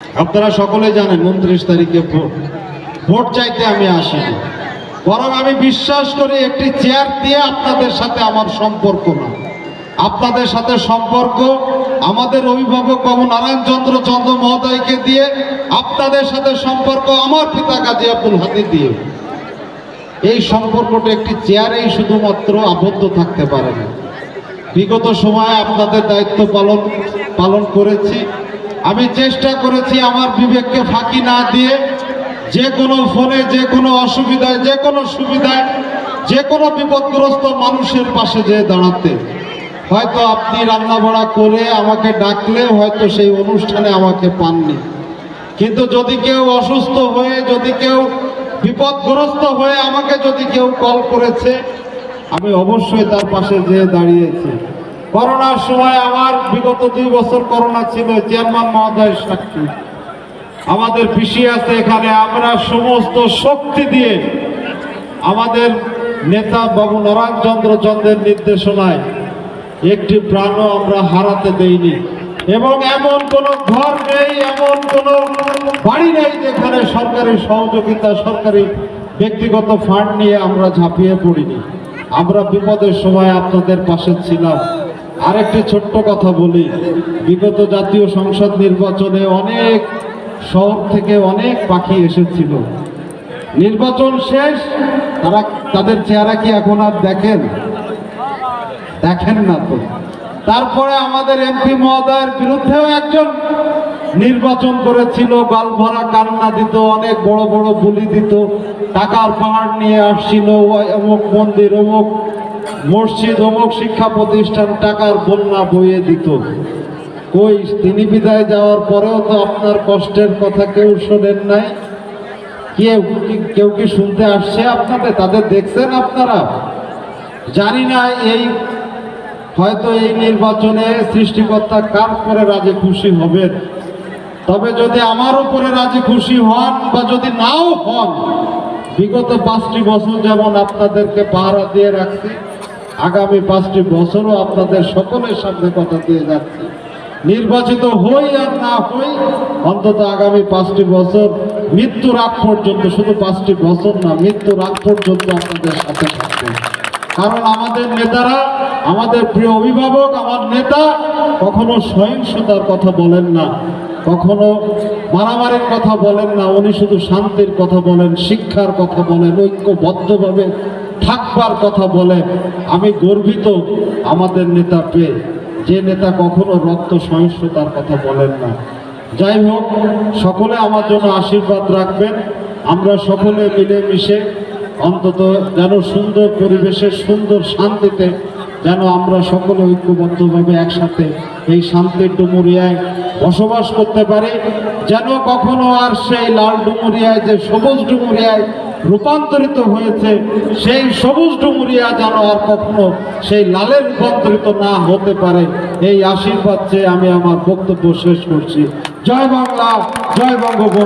আপনারা সকলে জানেন উনত্রিশ তারিখে ভোট। চাইতে আমি আসিনি বরং আমি বিশ্বাস করি একটি চেয়ার দিয়ে আপনাদের সাথে আমার সম্পর্ক না। আপনাদের সাথে সম্পর্ক আমাদের অভিভাবক বাবু নারায়ণ চন্দ্র চন্দ্র মহোদয়কে দিয়ে, আপনাদের সাথে সম্পর্ক আমার পিতা কাজী আব্দুল হাতি দিয়ে। এই সম্পর্কটা একটি চেয়ারেই শুধুমাত্র আবদ্ধ থাকতে পারে না। বিগত সময়ে আপনাদের দায়িত্ব পালন পালন করেছি। আমি চেষ্টা করেছি আমার বিবেককে ফাঁকি না দিয়ে যে কোনো ফোনে, যে কোনো অসুবিধায়, যে কোনো সুবিধায়, যে কোনো বিপদগ্রস্ত মানুষের পাশে যেয়ে দাঁড়াতে। হয়তো আপনি রান্নাবাড়া করে আমাকে ডাকলে হয়তো সেই অনুষ্ঠানে আমাকে পাননি। কিন্তু যদি কেউ অসুস্থ হয়ে, যদি কেউ বিপদগ্রস্ত হয়ে আমাকে যদি কেউ কল করেছে, আমি অবশ্যই তার পাশে যেয়ে দাঁড়িয়েছি। করোনার সময় আমার বিগত দুই বছর করোনা ছিল, চেয়ারম্যান মহোদয় সাক্ষী। আমাদের পিসি আছে এখানে, আমরা সমস্ত শক্তি দিয়ে আমাদের নেতা বাবু নারায়ণ চন্দ্র চন্দ্রের নির্দেশনায় একটি প্রাণও আমরা হারাতে দেইনি। এবং এমন কোনো ঘর নেই, এমন কোনো বাড়ি নেই যেখানে সরকারি সহযোগিতা, সরকারি ব্যক্তিগত ফান্ড নিয়ে আমরা ঝাঁপিয়ে পড়িনি। আমরা বিপদের সময় আপনাদের পাশে ছিলাম। আরেকটি ছোট্ট কথা বলি। বিগত জাতীয় সংসদ নির্বাচনে অনেক শহর থেকে অনেক পাখি এসেছিল। নির্বাচন শেষ, তারা তাদের চেহারা কি এখন আর দেখেন? দেখেন না তো। তারপরে আমাদের এমপি মহোদয়ের বিরুদ্ধেও একজন নির্বাচন করেছিল গাল ভরা কান্না দিত, অনেক বড় বড় বুলি দিত, টাকার পাহাড় নিয়ে আসছিল অমুক মন্দির, অমুক মসজিদ অমুক শিক্ষা প্রতিষ্ঠান টাকার বন্যা বইয়ে দিত। কই, তিনি বিদায় যাওয়ার পরেও তো আপনার কষ্টের কথা কেউ শোনেন নাই? কেউ কেউ কি শুনতে আসছে আপনাদের? তাদের দেখছেন আপনারা? জানি না এই, হয়তো এই নির্বাচনে সৃষ্টিকর্তা কার করে রাজি খুশি হবেন। তবে যদি আমার উপরে রাজি খুশি হন বা যদি নাও হন, বিগত পাঁচটি বছর যেমন আপনাদেরকে পাহারা দিয়ে রাখছি আগামী পাঁচটি বছরও আপনাদের সকলের সামনে কথা দিয়ে যাচ্ছি। নির্বাচিত হই আর না হই, অন্তত আগামী পাঁচটি বছর মৃত্যুর আগ পর্যন্ত, শুধু পাঁচটি বছর না, মৃত্যুর আগ পর্যন্ত আপনাদের সাথে থাকব। কারণ আমাদের নেতারা, আমাদের প্রিয় অভিভাবক, আমার নেতা কখনো সহিংসতার কথা বলেন না, কখনো মারামারির কথা বলেন না, উনি শুধু শান্তির কথা বলেন, শিক্ষার কথা বলেন, ঐক্যবদ্ধভাবে থাকবার কথা বলেন আমি গর্বিত আমাদের নেতা পেয়ে। যে নেতা কখনো রক্ত সহিংসতার কথা বলেন না। যাই হোক, সকলে আমার জন্য আশীর্বাদ রাখবেন। আমরা সকলে মিলেমিশে অন্তত যেন সুন্দর পরিবেশে, সুন্দর শান্তিতে যেন আমরা সকলে ঐক্যবদ্ধভাবে একসাথে এই শান্তির ডুমুরিয়ায় বসবাস করতে পারি। যেন কখনো আর সেই লাল ডুমুরিয়ায় যে সবুজ ডুমুরিয়ায় রূপান্তরিত হয়েছে, সেই সবুজ ডুমুরিয়া যেন আর কখনো সেই লালে রূপান্তরিত না হতে পারে। এই আশীর্বাদ চেয়ে আমি আমার বক্তব্য শেষ করছি। জয় বাংলা, জয় বঙ্গবন্ধু।